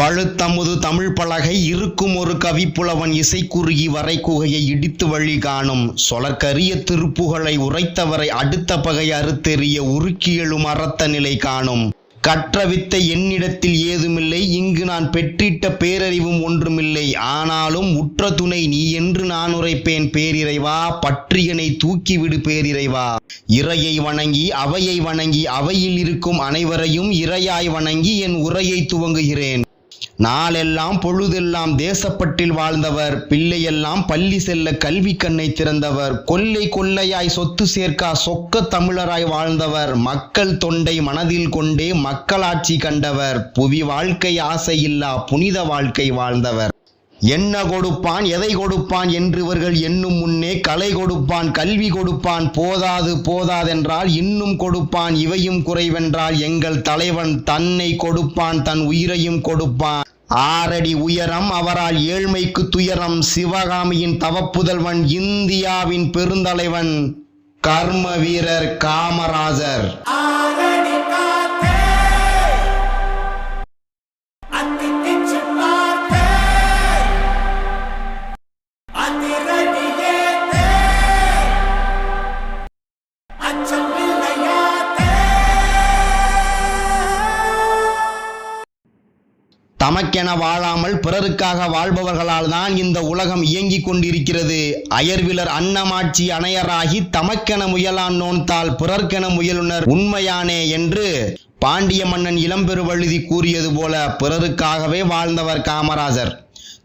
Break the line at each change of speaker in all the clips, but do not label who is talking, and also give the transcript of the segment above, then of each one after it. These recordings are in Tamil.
பழுத்தமுது தமிழ் பலகை இருக்கும் ஒரு கவிப்புலவன் இசைக்குறுகி வரை குகையை இடித்து வழி காணும். சொலற்கரிய திருப்புகளை உரைத்தவரை அடுத்த பகை அறுத்தெறிய உருக்கியெழும் அறத்த நிலை காணும். கற்ற வித்தை என்னிடத்தில் ஏதுமில்லை இங்கு நான் பெற்றிட்ட பேரறிவும் ஒன்றுமில்லை. ஆனாலும் உற்ற துணை நீ என்று நான் உரைப்பேன் பேரிறைவா பற்றியனை தூக்கிவிடு பேரிறைவா. இறையை வணங்கி அவையை வணங்கி அவையில் இருக்கும் அனைவரையும் இறையாய் வணங்கி என் உரையை துவங்குகிறேன். நாளெல்லாம் பொழுதெல்லாம் தேசப்பட்டில் வாழ்ந்தவர் பிள்ளையெல்லாம் பள்ளி செல்ல கல்வி கண்ணை திறந்தவர் கொல்லை கொள்ளையாய் சொத்து சேர்க்கா சொக்க தமிழராய் வாழ்ந்தவர் மக்கள் தொண்டை மனதில் கொண்டே மக்களாட்சி கண்டவர் புவி வாழ்க்கை ஆசையில்லா புனித வாழ்க்கை வாழ்ந்தவர். என்ன கொடுப்பான் எதை கொடுப்பான் என்று இவர்கள் என்னும் முன்னே கலை கொடுப்பான் கல்வி கொடுப்பான் போதாது போதாதென்றால் இன்னும் கொடுப்பான் இவையும் குறைவென்றால் எங்கள் தலைவன் தன்னை கொடுப்பான் தன் உயிரையும் கொடுப்பான். ஆறடி உயரம் அவரால் ஏழ்மைக்கு துயரம் சிவகாமியின் தவப்புதல்வன் இந்தியாவின் பெருந்தலைவன் கர்ம வீரர் காமராஜர். தமக்கென வாழாமல் பிறருக்காக வாழ்பவர்களால் தான் இந்த உலகம் இயங்கிக் கொண்டிருக்கிறது. அயர்விலர் அன்னமாட்சி அணையராகி தமக்கென முயலான் நோன்தால் பிறர்க்கென முயலுனர் உண்மையானே என்று பாண்டிய மன்னன் இளம்பெருவழுதி கூறியது போல பிறருக்காகவே வாழ்ந்தவர் காமராஜர்.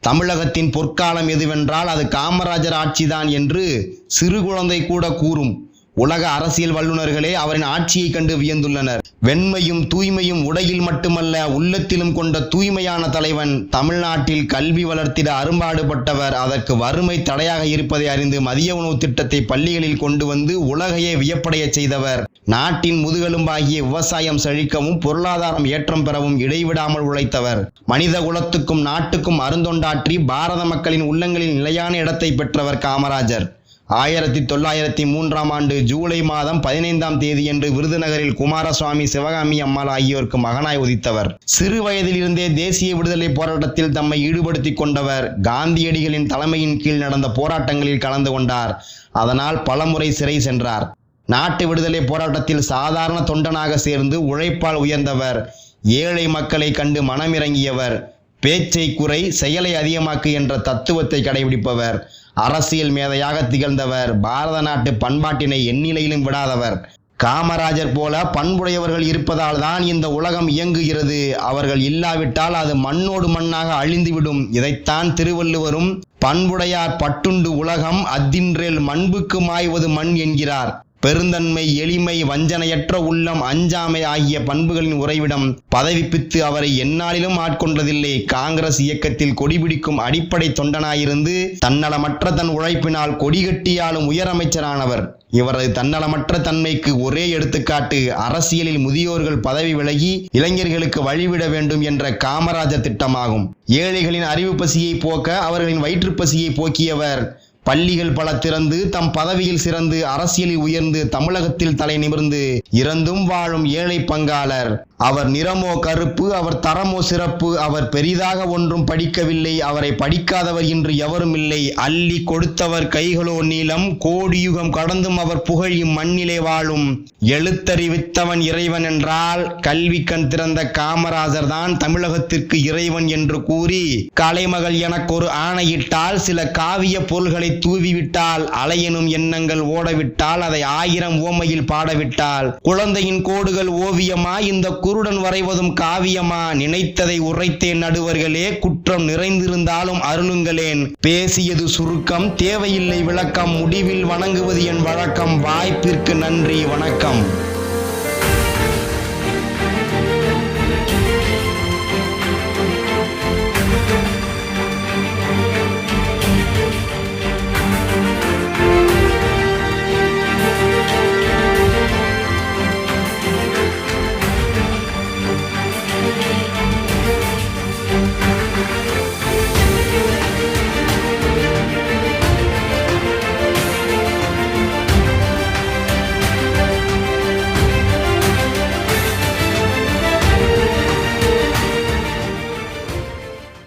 தமிழகத்தின் பொற்காலம் எதுவென்றால் அது காமராஜர் ஆட்சிதான் என்று சிறு குழந்தை கூட கூறும். உலக அரசியல் வல்லுநர்களே அவரின் ஆட்சியை கண்டு வியந்துள்ளனர். வெண்மையும் தூய்மையும் உடையில் மட்டுமல்ல உள்ளத்திலும் கொண்ட தூய்மையான தலைவன் தமிழ்நாட்டில் கல்வி வளர்த்திட அரும்பாடுபட்டவர். அதற்கு வறுமை தடையாக இருப்பதை அறிந்து மதிய உணவு திட்டத்தை பள்ளிகளில் கொண்டு வந்து உலகையே வியப்படைய செய்தவர். நாட்டின் முதுகெலும்பாகிய விவசாயம் செழிக்கவும் பொருளாதாரம் ஏற்றம் பெறவும் இடைவிடாமல் உழைத்தவர். மனித குலத்துக்கும் நாட்டுக்கும் அருந்தொண்டாற்றி பாரத மக்களின் உள்ளங்களில் நிலையான இடத்தை பெற்றவர் காமராஜர். ஆயிரத்தி தொள்ளாயிரத்தி மூன்றாம் ஆண்டு ஜூலை மாதம் பதினைந்தாம் தேதியன்று விருதுநகரில் குமாரசுவாமி சிவகாமி அம்மாள் ஆகியோருக்கு மகனாய் உதித்தவர். சிறு வயதிலிருந்தே தேசிய விடுதலை போராட்டத்தில் தம்மை ஈடுபடுத்திக் கொண்டவர் காந்தியடிகளின் தலைமையின் கீழ் நடந்த போராட்டங்களில் கலந்து கொண்டார். அதனால் பலமுறை சிறை சென்றார். நாட்டு விடுதலை போராட்டத்தில் சாதாரண தொண்டனாக சேர்ந்து உழைப்பால் உயர்ந்தவர். ஏழை மக்களை கண்டு மனமிறங்கியவர். பேச்சை குறை செயலை அதிகமாக்கு என்ற தத்துவத்தை கடைபிடிப்பவர். அரசியல் மேதையாக திகழ்ந்தவர். பாரத நாட்டு பண்பாட்டினை எந்நிலையிலும் விடாதவர். காமராஜர் போல பண்புடையவர்கள் இருப்பதால் தான் இந்த உலகம் இயங்குகிறது. அவர்கள் இல்லாவிட்டால் அது மண்ணோடு மண்ணாக அழிந்துவிடும். இதைத்தான் திருவள்ளுவரும் பண்புடையார் பட்டுண்டு உலகம் அத்தின்றேல் மண்புக்கு மாய்வது மண் என்கிறார். பெருந்தன்மை எளிமை வஞ்சனையற்ற உள்ளம் அஞ்சாமை ஆகிய பண்புகளின் உறைவிடம் பதவிப்பித்து அவரை எந்நாளிலும் ஆட்கொண்டதில்லை. காங்கிரஸ் இயக்கத்தில் கொடிபிடிக்கும் அடிப்படை தொண்டனாயிருந்து தன்னலமற்ற தன் உழைப்பினால் கொடிகட்டியாலும் உயரமைச்சரானவர். இவரது தன்னலமற்ற தன்மைக்கு ஒரே எடுத்துக்காட்டு அரசியலில் முதியோர்கள் பதவி விலகி இளைஞர்களுக்கு வழிவிட வேண்டும் என்ற காமராஜர் திட்டமாகும். ஏழைகளின் அறிவு பசியை போக்க அவர்களின் வயிற்றுப்பசியை போக்கியவர். பள்ளிகள் பல திறந்து தம் பதவியில் சிறந்து அரசியலில் உயர்ந்து தமிழகத்தில் தலை நிமிர்ந்து இறந்தும் வாழும் ஏழை பங்காளர். அவர் நிறமோ கருப்பு அவர் தரமோ சிறப்பு அவர் பெரிதாக ஒன்றும் படிக்கவில்லை அவரை படிக்காதவர் இன்று எவரும் இல்லை. அள்ளி கொடுத்தவர் கைகளோ நீளம் கோடியுகம் கடந்தும் அவர் புகழ் இம்மண்ணிலே வாழும். எழுத்தறிவித்தவன் இறைவன் என்றால் கல்வி கண் திறந்த காமராஜர் தான் தமிழகத்திற்கு இறைவன் என்று கூறி கலைமகள் எனக்கொரு ஆணையிட்டால் சில காவிய பொருள்களை தூவிவிட்டால் அலையெனும் எண்ணங்கள் ஓடவிட்டால் அதை ஆயிரம் ஓமையில் பாடவிட்டால். குழந்தையின் கோடுகள் ஓவியமா இந்த குருடன் வரைவதும் காவியமா? நினைத்ததை உரைத்தேன் நடுவர்களே குற்றம் நிறைந்திருந்தாலும் அருளுங்களேன். பேசியது சுருக்கம் தேவையில்லை விளக்கம் முடிவில் வணங்குவது என் வழக்கம். வாய்ப்பிற்கு நன்றி வணக்கம்.